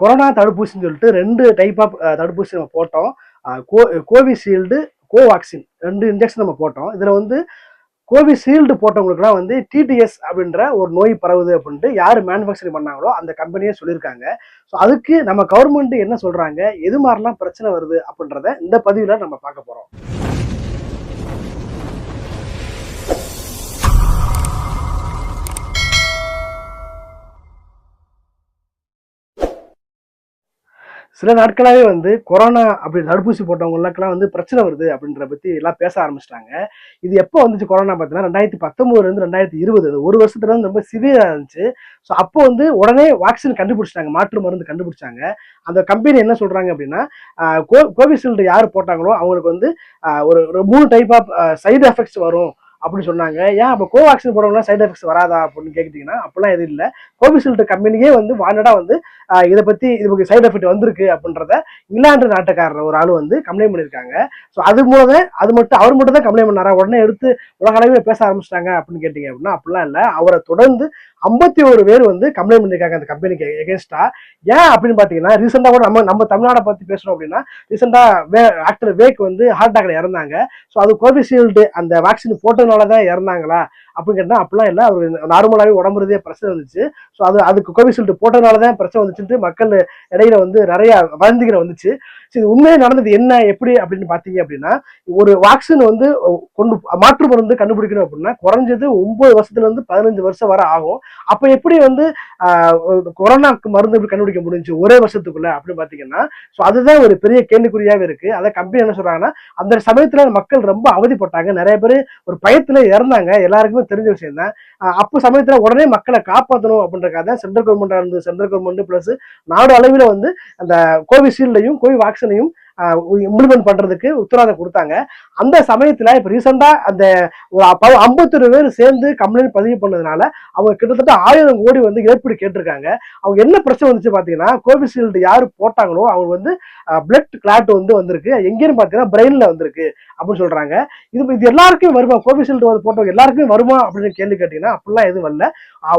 Corona தடுப்பூசின்னு சொல்லிட்டு ரெண்டு type of தடுப்பூசி நம்ம போட்டோம். கோ கோவிஷீல்டு கோவாக்சின் ரெண்டு இன்ஜெக்ஷன் நம்ம போட்டோம். இதில் வந்து கோவிஷீல்டு போட்டவங்களுக்குலாம் வந்து டிடிஎஸ் அப்படின்ற ஒரு நோய் பரவுது அப்படின்ட்டு யார் மேனுஃபேக்சரிங் பண்ணாங்களோ அந்த கம்பெனியே சொல்லியிருக்காங்க. ஸோ அதுக்கு நம்ம கவர்மெண்ட் என்ன சொல்கிறாங்க எது மாதிரிலாம் பிரச்சனை வருது அப்படின்றத இந்த பதிவில் நம்ம பார்க்க போகிறோம் சில நாட்களாகவே வந்து கொரோனா அப்படி தடுப்பூசி போட்டவங்களுக்கெல்லாம் வந்து பிரச்சனை வருது அப்படின்ற பற்றி எல்லாம் பேச ஆரம்பிச்சிட்டாங்க. இது எப்போ வந்துச்சு கொரோனா பார்த்தீங்கன்னா ரெண்டாயிரத்தி பத்தொம்போதுலேருந்து ரெண்டாயிரத்தி இருபது. அது ஒரு வருஷத்துல வந்து ரொம்ப சிவியராக இருந்துச்சு. ஸோ அப்போ வந்து உடனே வேக்சின் கண்டுபிடிச்சிட்டாங்க. மாற்று மருந்து கண்டுபிடிச்சாங்க. அந்த கம்பெனி என்ன சொல்கிறாங்க அப்படின்னா கோ கோவிஷீல்டு யார் போட்டாங்களோ அவங்களுக்கு வந்து ஒரு ஒரு மூணு டைப் ஆஃப் சைடு எஃபெக்ட்ஸ் வரும். அப்படின்னு சொன்னாங்க. ஏன் அப்போ கோவாக்சின் போடுறவங்களாம் சைடு எஃபெக்ட்ஸ் வராதா அப்படின்னு கேட்டிங்கன்னா அப்போலாம் எதுவும் இல்லை. கோவிஷீல்டு கம்பெனியே வந்து வாண்டடாக வந்து இதை பற்றி இதுக்கு சைடு எஃபெக்ட் வந்திருக்கு அப்படின்றத இங்கிலாந்து நாட்டுக்காரர் ஒரு ஆள் வந்து கம்ப்ளைண்ட் பண்ணியிருக்காங்க. ஸோ அது மூலம் அது மட்டும் அவர் மட்டும் தான் கம்ப்ளைண்ட் பண்ணாரா? உடனே எடுத்து உலக அளவில் பேச ஆரம்பிச்சிட்டாங்க அப்படின்னு கேட்டிங்க அப்படின்னா அப்படிலாம் இல்லை. அவரை தொடர்ந்து ஐம்பத்தி ஒரு பேர் வந்து கம்ப்ளைண்ட் பண்ணியிருக்காங்க அந்த கம்பெனிக்கு எகேன்ஸ்டா ஏன் அப்படின்னு பார்த்தீங்கன்னா ரீசெண்டாக கூட நம்ம நம்ம தமிழ்நாடை பற்றி பேசுகிறோம் அப்படின்னா ரீசெண்டாக வே ஆக்டர் வேக் வந்து ஹார்ட் அட்டாக்ல இறந்தாங்க. ஸோ அது கோவிஷீல்டு அந்த வேக்சின் போட்டதுனால தான் இறந்தாங்களா? அப்படின்னு கேட்டால் அப்படிலாம் இல்லை. அவர் நார்மலாகவே உடம்பு பிரச்சனை வந்துச்சு. ஸோ அது அதுக்கு கோவிஷீல்டு போட்டதுனால தான் பிரச்சனை வந்துச்சுட்டு மக்கள் இடையில வந்து நிறைய வதந்திகளை வந்துச்சு. இது உண்மையாக நடந்தது என்ன எப்படி அப்படின்னு பார்த்தீங்க அப்படின்னா ஒரு வாக்சின் வந்து கொண்டு மாற்று மருந்து கண்டுபிடிக்கணும் அப்படின்னா குறைஞ்சது ஒன்பது வருஷத்துல இருந்து பதினஞ்சு வருஷம் வரை ஆகும். அப்போ எப்படி வந்து கொரோனாக்கு மருந்து எப்படி கண்டுபிடிக்க முடிஞ்சு ஒரே வருஷத்துக்குள்ள அப்படின்னு பார்த்தீங்கன்னா ஸோ அதுதான் ஒரு பெரிய கேள்விக்குறியாகவே இருக்கு. அதை கம்பெனி என்ன சொல்றாங்கன்னா அந்த சமயத்துல மக்கள் ரொம்ப அவதிப்பட்டாங்க. நிறைய பேர் ஒரு பயத்துல இறந்தாங்க. எல்லாருக்குமே தெரிஞ்ச விஷயம் தான். அப்போ சமயத்துல உடனே மக்களை காப்பாற்றணும் அப்படின்றக்காக தான் சென்ட்ரல் கவர்மெண்டா இருந்து சென்ட்ரல் கவர்மெண்ட் பிளஸ் நாடு அளவில் வந்து அந்த கோவிஷீல்டையும் கோவி കളയും இம்ப்ளிமெண்ட் பண்றதுக்கு உத்தரவாதம் கொடுத்தாங்க. அந்த சமயத்துல இப்ப ரீசெண்டா அந்த ஒரு ஐம்பத்தொரு பேர் சேர்ந்து கம்ப்ளைண்ட் பதிவு பண்ணதுனால அவங்க கிட்டத்தட்ட ஆயிரம் கோடி வந்து இழப்பீடு கேட்டிருக்காங்க. அவங்க என்ன பிரச்சனை வந்துச்சு பாத்தீங்கன்னா கோவிஷீல்டு யாரு போட்டாங்களோ அவங்க வந்து பிளட் கிளாட் வந்து வந்திருக்கு. எங்கேன்னு பாத்தீங்கன்னா பிரெயின்ல வந்திருக்கு அப்படின்னு சொல்றாங்க. இது இது எல்லாருக்கும் வருமா? கோவிஷீல்டு வந்து போட்டவங்க எல்லாருக்கும் வருமா? அப்படின்னு கேள்வி கேட்டீங்கன்னா அப்படிலாம் எதுவும் வரல.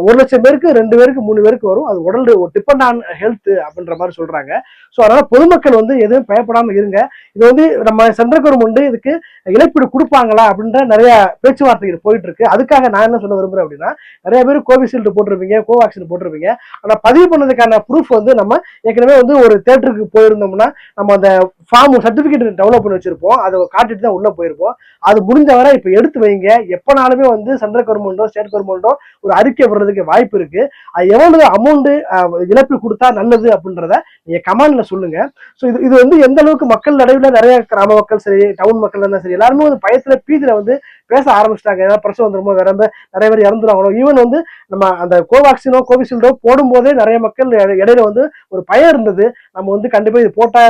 ஒரு லட்சம் பேருக்கு ரெண்டு பேருக்கு மூணு பேருக்கு வரும். அது உடல் டிபெண்ட் ஆன் ஹெல்த் அப்படின்ற மாதிரி சொல்றாங்க. ஸோ அதனால பொதுமக்கள் வந்து எதுவும் பயப்படாம இருங்க. இது வந்து நம்ம சென்ட்ரல் கவர்மெண்ட் இதுக்கு இழப்பீடு கொடுப்பாங்களா அப்படின்ற நிறைய பேச்சுவார்த்தைகள் போயிட்டு இருக்கு அதுக்காக நான் என்ன சொல்ல விரும்புறேன் அப்படின்னா நிறைய பேர் கோவிஷீல்டு போட்டிருப்பீங்க கோவாக்சின் போட்டிருப்பீங்க. ஆனா பதிவு பண்ணதுக்கான ப்ரூஃப் வந்து நம்ம ஏற்கனவே வந்து ஒரு தேட்டருக்கு போயிருந்தோம்னா நம்ம அந்த ஃபார்ம் சர்டிபிகேட் டெவலப் பண்ணி வச்சிருப்போம். அதை காட்டிட்டு தான் உள்ள போயிருப்போம். அது முடிஞ்ச வரை இப்போ எடுத்து வைங்க. எப்பனாலுமே வந்து சென்ட்ரல் கவர்மெண்ட்டோ ஸ்டேட் கவர்மெண்ட்டோ ஒரு அறிக்கை வர்றதுக்கு வாய்ப்பு இருக்கு. அது எவ்வளவு அமௌண்ட் இழப்பு கொடுத்தா நல்லது அப்படின்றத நீங்க கமாண்ட்ல சொல்லுங்க. ஸோ இது இது வந்து எந்த அளவுக்கு மக்கள் நடுவில் நிறைய கிராம மக்கள் சரி டவுன் மக்கள் இருந்தால் சரி எல்லாருமே வந்து பயத்துல பீதியில வந்து பேச ஆரம்பிச்சிட்டாங்க. ஏதாவது பிரச்சனை வந்துருமோ வேற நிறைய பேர் இறந்துருவாங்களோ ஈவன் வந்து நம்ம அந்த கோவாக்சினோ கோவிஷீல்டோ போடும்போதே நிறைய மக்கள் இடையில வந்து ஒரு பயம் இருந்தது. நம்ம வந்து கண்டிப்பா இது போட்டா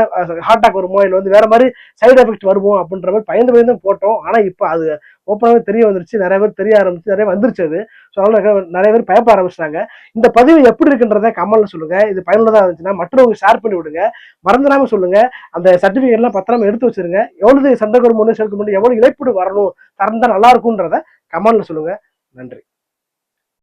ஹார்ட் அட்டாக் வருமோ இல்லை வந்து வேற மாதிரி சைடு எஃபெக்ட் வருமோ அப்படின்ற மாதிரி பயந்து பயந்து போட்டோம். ஆனா இப்போ அது ஓப்பனாகவே தெரிய வந்துருச்சு. நிறைய பேர் தெரிய ஆரம்பிச்சு நிறைய வந்துருச்சு அது. ஸோ அதனால நிறைய- பேர் பயப்பட ஆரம்பிச்சிட்டாங்க. இந்த பதிவு எப்படி இருக்குன்றத கமெண்ட்ல சொல்லுங்க. இது பயனுள்ளதாக இருந்துச்சுன்னா மற்றவங்க ஷேர் பண்ணி விடுங்க. மறந்துடாம சொல்லுங்க. அந்த சர்டிஃபிகேட்லாம் பத்திரமா எடுத்து வச்சிருங்க. எவ்வளவு சென்ட்ரல் கவர்மெண்ட் சேர்க்க முடியும். எவ்வளவு இழப்பீடு வரணும் தரம் தான் நல்லா இருக்கும்ன்றத கமெண்ட்ல சொல்லுங்க. நன்றி.